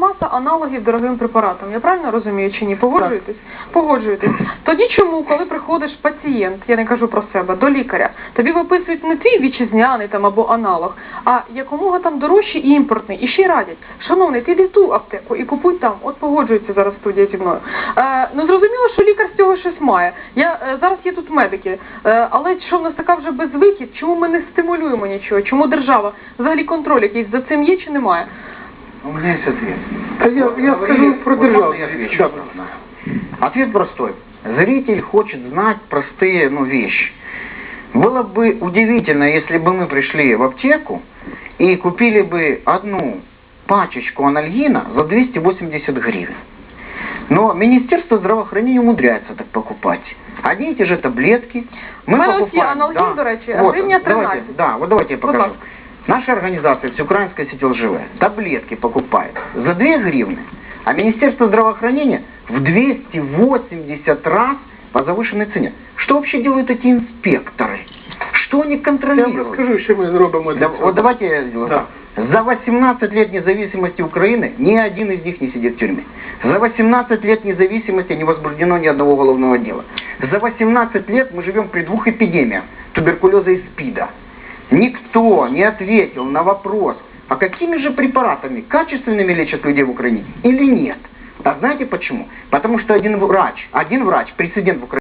Маса аналогів дорогим препаратам. Я правильно розумію чи ні? Погоджуєтесь? Погоджуєтесь. Тоді чому, коли приходиш пацієнт, я не кажу про себе, до лікаря, тобі виписують не твій вітчизняний там або аналог, а якомога там дорожчий і імпортний. І ще й радять, шановний, ти йди в ту аптеку і купуй там. От погоджується зараз студія зі мною. Е, ну зрозуміло, що лікар з цього щось має. Я е, зараз є тут медики, е, але що в нас така вже безвихід? Чому ми не стимулюємо нічого? Чому держава взагалі контроль якийсь за цим є чи немає? У меня есть ответ. А я, я Вот скажу говорили, про вот державу. можно я отвечу? Да. Ответ простой. Зритель хочет знать простые ну, вещи. Было бы удивительно, если бы мы пришли в аптеку и купили бы одну пачечку анальгина за 280 гривен. Но Министерство здравоохранения умудряется так покупать. Одни и те же таблетки. Мы У мене оці покупаем, аналгін, до речі, Вот, гривня давайте, 13. да, вот давайте я Будь покажу. ласка. Наша организация, Всеукраинская сеть ЛЖВ, таблетки покупает за 2 гривны, а Министерство здравоохранения в 280 раз по завышенной цене. Что вообще делают эти инспекторы? Что они Я вам контролируют? розкажу, що ми зробимо для Да, цього. вот давайте я сделаю Да. За 18 лет независимости Украины ни один из них не сидит в тюрьме. За 18 лет независимости не возбуждено ни одного уголовного дела. За 18 лет мы живем при двух эпидемиях туберкулеза и СПИДа. Никто не ответил на вопрос, а какими же препаратами качественными лечат людей в Украине или нет. А знаете почему? Потому что один врач, один врач, прецедент в Украине,